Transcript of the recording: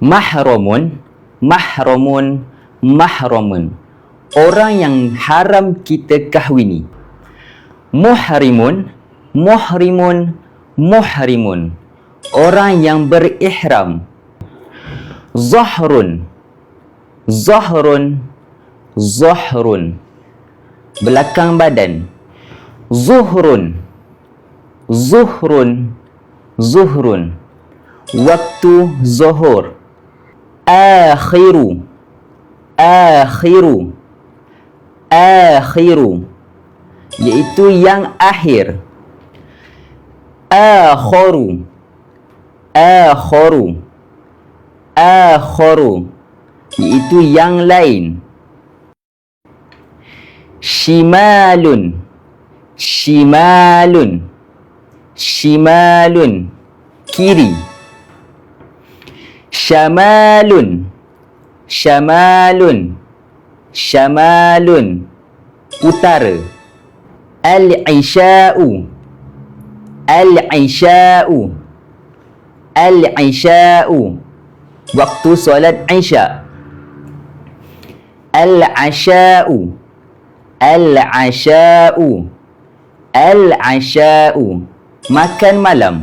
Mahramun, mahramun, mahramun. Orang yang haram kita kahwini. Muhrimun, muhrimun, muhrimun. Orang yang berihram. Zahrun, zahrun, zahrun. Belakang badan. Zuhrun, zuhrun, zuhrun. Waktu zuhur. Akhiru, akhiru, akhiru. Iaitu yang akhir. Akharu, akharu, akharu. Iaitu yang lain. Shimalun, shimalun, shimalun. Kiri. Syamalun, syamalun, syamalun. Utara. Al-Isha'u, Al-Isha'u, Al-Isha'u. Waktu solat Isya. Al-Asha'u, Al-Asha'u, Al-Asha'u. Makan malam.